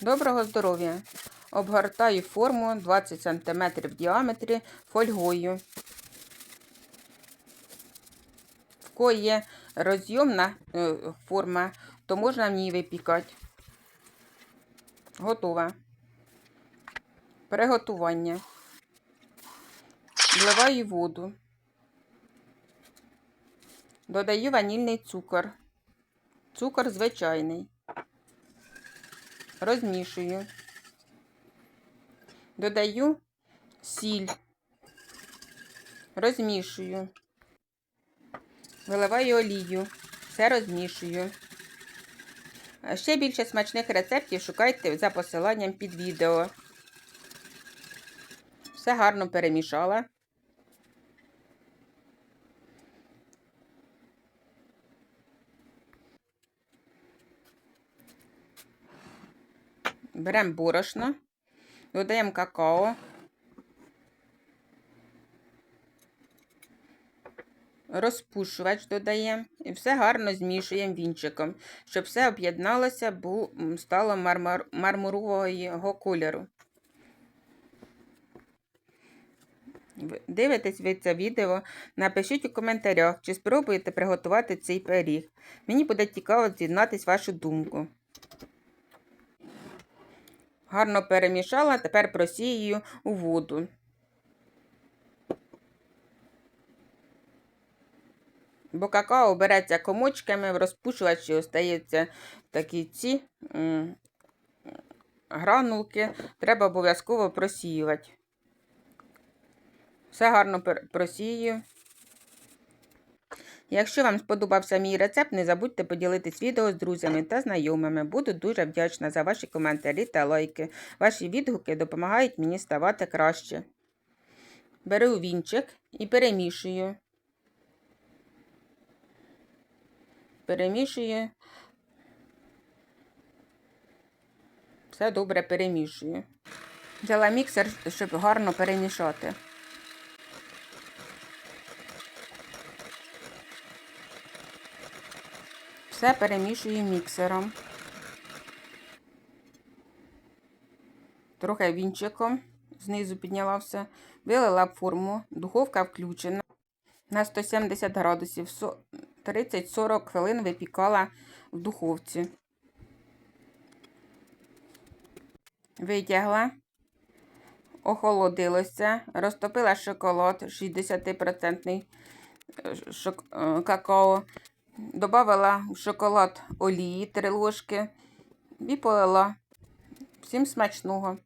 Доброго здоров'я! Обгортаю форму 20 см в діаметрі фольгою. В кої є розйомна е, форма, то можна в ній випікати. Готова. Приготування. Вливаю воду. Додаю ванільний цукор. Цукор звичайний. Розмішую. Додаю сіль. Розмішую. Виливаю олію. Все розмішую. Ще більше смачних рецептів шукайте за посиланням під відео. Все гарно перемішала. Беремо борошно, додаємо какао, розпушувач додаємо і все гарно змішуємо вінчиком, щоб все об'єдналося, м, стало мармар... мармурового кольору. Дивитесь ви це відео, напишіть у коментарях, чи спробуєте приготувати цей пиріг. Мені буде цікаво дізнатись вашу думку. Гарно перемішала, тепер просію у воду. Бо какао береться комочками, в розпушувачі остаються такі ці гранулки. Треба обов'язково просіювати. Все гарно просію. Якщо вам сподобався мій рецепт, не забудьте поділитись відео з друзями та знайомими. Буду дуже вдячна за ваші коментарі та лайки. Ваші відгуки допомагають мені ставати краще. Беру вінчик і перемішую. Перемішую. Все добре перемішую. Взяла міксер, щоб гарно перемішати. Все перемішую міксером. Трохи вінчиком знизу підняла все. Вилила форму, духовка включена. На 170 градусів 30-40 хвилин випікала в духовці. Витягла, охолодилося, розтопила шоколад 60% шок... е, какао. Добавила в шоколад олії 3 ложки і полила. Всім смачного.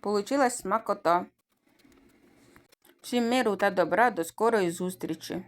Получилась смакота. Всім миру та добра, до скорої зустрічі!